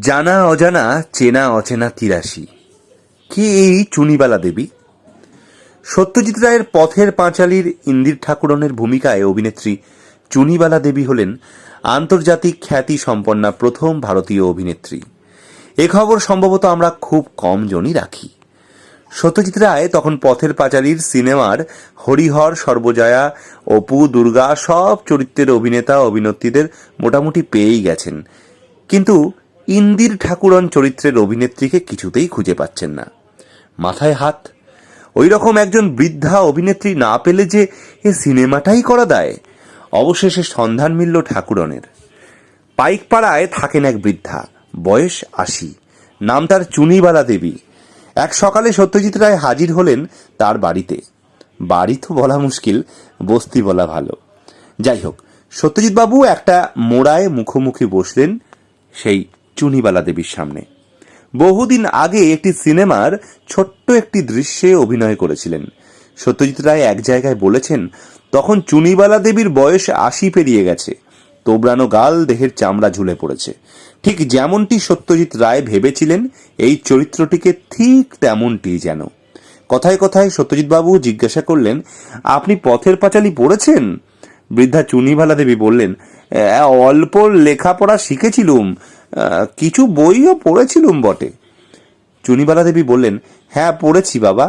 জানা অজানা, চেনা অচেনা তিরাশি। কি এই চুনিবালা দেবী? সত্যজিৎ রায়ের পথের পাঁচালীর ইন্দির ঠাকুরনের ভূমিকায় অভিনেত্রী চুনিবালা দেবী হলেন আন্তর্জাতিক খ্যাতি সম্পন্না প্রথম ভারতীয় অভিনেত্রী। এ খবর সম্ভবত আমরা খুব কম জনই রাখি। সত্যজিৎ রায় তখন পথের পাঁচালীর সিনেমার হরিহর, সর্বজয়া, অপু, দুর্গা সব চরিত্রের অভিনেতা, অভিনেত্রীদের মোটামুটি পেয়েই গেছেন। কিন্তু ইন্দির ঠাকুরন চরিত্রের অভিনেত্রীকে কিছুতেই খুঁজে পাচ্ছেন না। মাথায় হাত ওই রকম একজন বৃদ্ধা অভিনেত্রী না পেলে যে এ সিনেমাটাই করা দেয়। অবশেষে সন্ধান মিলল ঠাকুরনের। পাইকপাড়ায় থাকেন এক বৃদ্ধা, বয়স আশি, নাম তার চুনিবালা দেবী। এক সকালে সত্যজিৎ রায় হাজির হলেন তার বাড়িতে। বাড়ি তো বলা মুশকিল, বস্তি বলা ভালো। যাই হোক সত্যজিৎ বাবু একটা মোড়ায় মুখোমুখি বসলেন সেই চুনিবালা দেবীর সামনে। বহুদিন আগে একটি সিনেমার ছোট্ট একটি দৃশ্যে অভিনয় করেছিলেন। সত্যজিৎ রায় এক জায়গায় বলেছেন তখন চুনিবালা দেবীর বয়স আশি পেরিয়ে গেছে। তোবড়ানো গাল দেহের চামড়া ঝুলে পড়েছে। ঠিক যেমনটি সত্যজিৎ রায় ভেবেছিলেন এই চরিত্রটিকে ঠিক তেমনটি যেন। কথায় কথায় সত্যজিৎ বাবু জিজ্ঞাসা করলেন আপনি পথের পাঁচালী পড়েছেন? বৃদ্ধা চুনিবালা দেবী বললেন "আহ, অল্প লেখাপড়া শিখেছিলুম। কিছু বইও পড়েছিলুম বটে। চুনিবালা দেবী বললেন হ্যাঁ পড়েছি বাবা।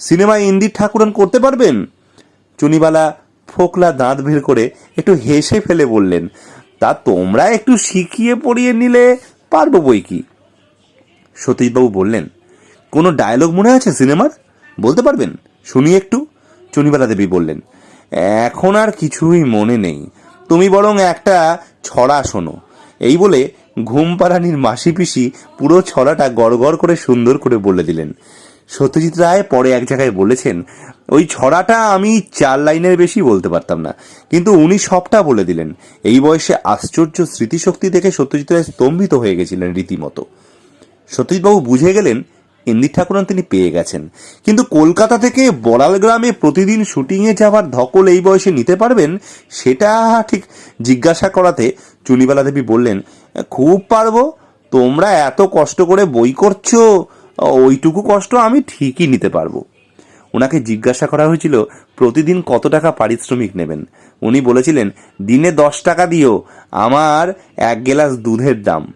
সিনেমায় ইন্দির ঠাকুরন করতে পারবেন? চুনিবালা ফোকলা দাঁত বের করে একটু হেসে ফেলে বললেন, তা তোমরা একটু শিখিয়ে পড়িয়ে নিলে পারব বই কি? সতীশবাবু বললেন, কোনো ডায়লগ মনে আছে সিনেমার? বলতে পারবেন? শুনি একটু। চুনিবালা দেবী বললেন, এখন আর কিছুই মনে নেই। তুমি বরং একটা ছড়া শোনো। এই বলে ঘুমপাড়ানির মাসি পিসি পুরো ছড়াটা গড়গড় করে সুন্দর করে বলে দিলেন। সত্যজিৎ রায় পরে এক জায়গায় বলেছেন, ওই ছড়াটা আমি চার লাইনের বেশি বলতে পারতাম না। কিন্তু উনি সবটা বলে দিলেন। এই বয়সে আশ্চর্য স্মৃতিশক্তি দেখে সত্যজিৎ রায় স্তম্ভিত হয়ে গেছিলেন রীতিমতো। সতীশবাবু বুঝে গেলেন, ইন্দির ঠাকুরন তিনি পেয়ে গেছেন। কিন্তু কলকাতা থেকে বড়াল গ্রামে প্রতিদিন শুটিংয়ে যাওয়ার ধকল এই বয়সে নিতে পারবেন, সেটা ঠিক জিজ্ঞাসা করাতে চুনিবালা দেবী বললেন, খুব পারব, তোমরা এত কষ্ট করে বই করছ, ওইটুকু কষ্ট আমি ঠিকই নিতে পারব। ওনাকে জিজ্ঞাসা করা হয়েছিল, প্রতিদিন কত টাকা পারিশ্রমিক নেবেন? উনি বলেছিলেন, দিনে দশ টাকা দিও, আমার এক গেলাস দুধের দাম।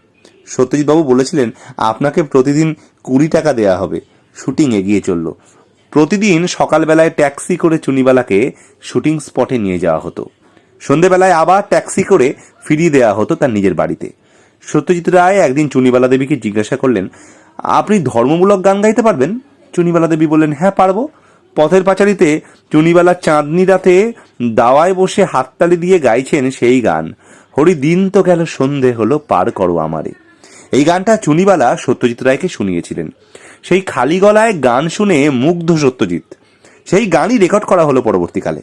সত্যজিৎবাবু বলেছিলেন, আপনাকে প্রতিদিন কুড়ি টাকা দেয়া হবে। শুটিং এগিয়ে চলল। প্রতিদিন সকালবেলায় ট্যাক্সি করে চুনিবালাকে শুটিং স্পটে নিয়ে যাওয়া হতো। সন্ধেবেলায় আবার ট্যাক্সি করে ফিরিয়ে দেওয়া হতো তার নিজের বাড়িতে। সত্যজিৎ রায় একদিন চুনিবালা দেবীকে জিজ্ঞাসা করলেন, আপনি ধর্মমূলক গান গাইতে পারবেন? চুনিবালা দেবী বললেন হ্যাঁ পারব। পথের পাঁচালিতে চুনিবালা চাঁদনি রাতে দাওয়ায় বসে হাততালি দিয়ে গাইছেন সেই গান। হরি দিন তো গেল, সন্ধে হলো, পার করো আমারে। এই গানটা চুনিবালা সত্যজিৎ রায়কে শুনিয়েছিলেন। সেই খালি গলায় গান শুনে মুগ্ধ সত্যজিৎ। সেই গানই রেকর্ড করা হলো পরবর্তীকালে।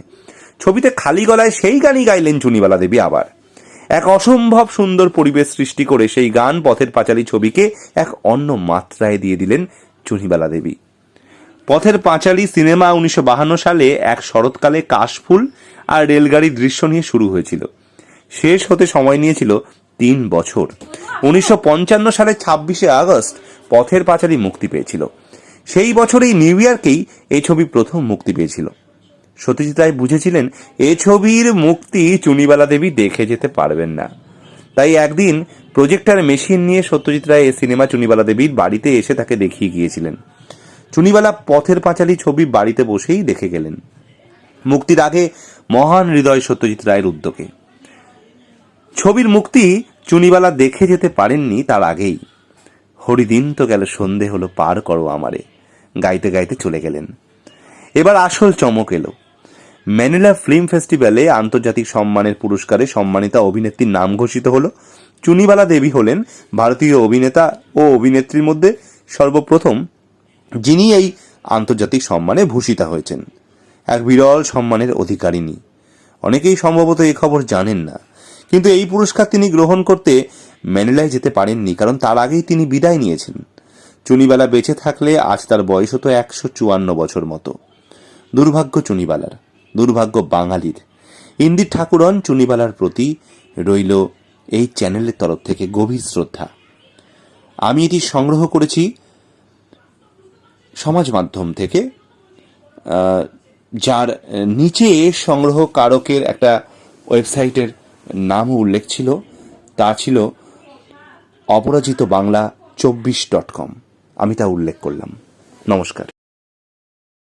ছবিতে খালি গলায় সেই গানই গাইলেন চুনিবালা দেবী আবার। এক অসম্ভব সুন্দর পরিবেশ সৃষ্টি করে সেই গান পথের পাঁচালী ছবিকে এক অন্য মাত্রায় দিয়ে দিলেন চুনিবালা দেবী। পথের পাঁচালী সিনেমা উনিশশো সালে এক শরৎকালে কাশফুল আর রেলগাড়ির দৃশ্য নিয়ে শুরু হয়েছিল। শেষ হতে সময় নিয়েছিল তিন বছর। উনিশশো সালের ছাব্বিশে আগস্ট পথের পাঁচালী মুক্তি পেয়েছিল। সেই বছরেই নিউ ইয়র্কেই এই ছবি প্রথম মুক্তি পেয়েছিল। সত্যজিৎ রায় বুঝেছিলেন, এ ছবির মুক্তি চুনিবালা দেবী দেখে যেতে পারবেন না। তাই একদিন প্রজেক্টর মেশিন নিয়ে সত্যজিৎ রায় এই সিনেমা চুনিবালা দেবীর বাড়িতে এসে তাকে দেখিয়ে গিয়েছিলেন। চুনিবালা পথের পাঁচালী ছবি বাড়িতে বসেই দেখে গেলেন। মুক্তির আগে মহান হৃদয় সত্যজিৎ রায়ের উদ্যোগে। ছবির মুক্তি চুনিবালা দেখে যেতে পারেননি তার আগেই। হরিদিন তো গেল, সন্ধে হলো, পার করো আমারে। গাইতে গাইতে চলে গেলেন। এবার আসল চমক এলো। ম্যানিলা ফিল্ম ফেস্টিভ্যালে আন্তর্জাতিক সম্মানের পুরস্কারে সম্মানিতা অভিনেত্রীর নাম ঘোষিত হলো। চুনিবালা দেবী হলেন ভারতীয় অভিনেতা ও অভিনেত্রীর মধ্যে সর্বপ্রথম, যিনি এই আন্তর্জাতিক সম্মানে ভূষিতা হয়েছেন। এক বিরল সম্মানের অধিকারিণী। অনেকেই সম্ভবত এই খবর জানেন না। কিন্তু এই পুরস্কার তিনি গ্রহণ করতে ম্যানিলায় যেতে পারেননি, কারণ তার আগেই তিনি বিদায় নিয়েছেন। চুনিবালা বেঁচে থাকলে আজ তার বয়স হতো একশো চুয়ান্ন বছর মতো। দুর্ভাগ্য চুনিবালার। দুর্ভাগ্য বাঙালির। ইন্দির ঠাকুরন চুনিবালার প্রতি রইল এই চ্যানেলের তরফ থেকে গভীর শ্রদ্ধা। আমি এটি সংগ্রহ করেছি সমাজ মাধ্যম থেকে যার নিচে সংগ্রহ কারকের একটা ওয়েবসাইটের নামও উল্লেখ ছিল, তা ছিল অপরাজিত বাংলা চব্বিশ ডট কম। আমি তা উল্লেখ করলাম। নমস্কার।